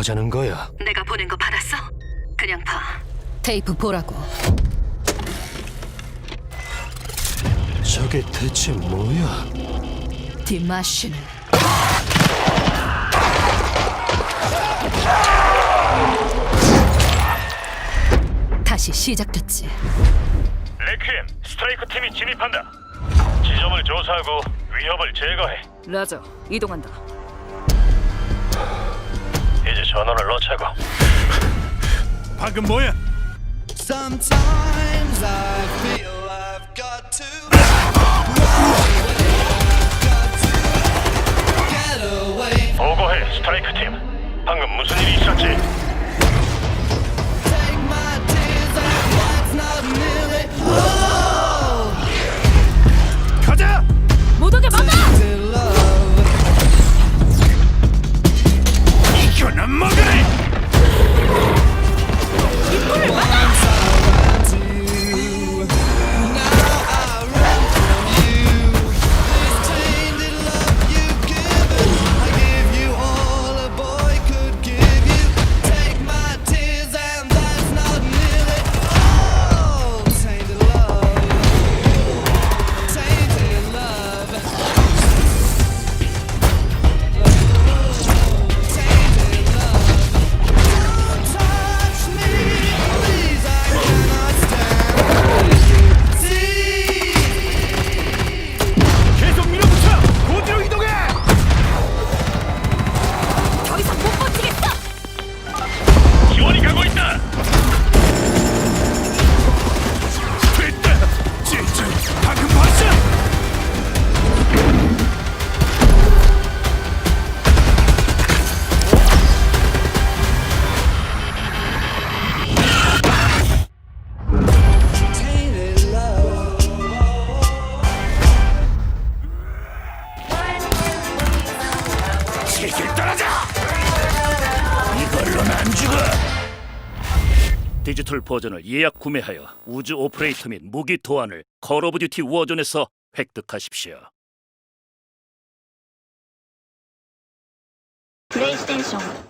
하자는 거야? 내가 보낸 거 받았어? 그냥 봐. 테이프 보라고. 저게 대체 뭐야? 디마시는 다시 시작됐지. 레퀴엠 스트라이크 팀이 진입한다. 지점을 조사하고 위협을 제거해. 라저 이동한다. 전원을 넣자고. 방금 뭐야? Sometimes I feel I've got to get away. 보고해 스트라이크 팀. 방금 무슨 일이 있었지? 실실 떨어져! 이걸로는 안 죽어! 디지털 버전을 예약 구매하여 우주 오퍼레이터 및 무기 도안을 걸 오브 듀티 워존에서 획득하십시오. 플레이스테이션